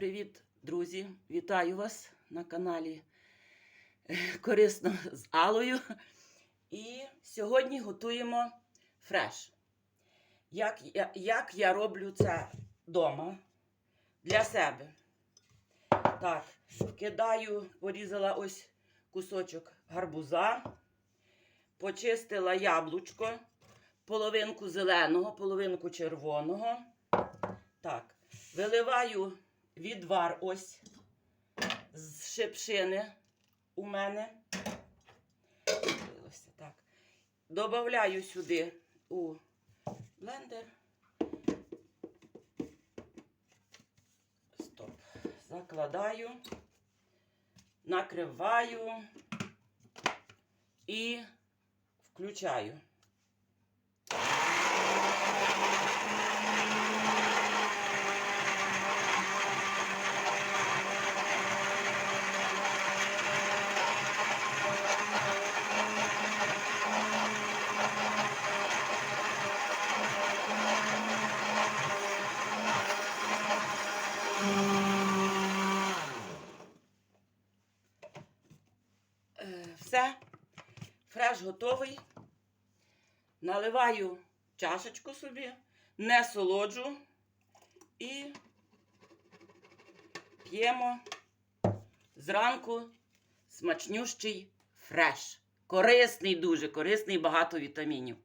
Привіт, друзі! Вітаю вас на каналі е, Корисно з Алою. І сьогодні готуємо фреш. Як я, як я роблю це вдома для себе. Так, кидаю, порізала ось кусочок гарбуза, почистила яблучко, половинку зеленого, половинку червоного. Так, виливаю відвар ось з шипшини у мене. Ось так. Добавляю сюди у блендер. Стоп. Закладаю, накриваю і включаю. Все, фреш готовий. Наливаю чашечку собі, не солоджу і п'ємо зранку смачнющий фреш. Корисний дуже, корисний, багато вітамінів.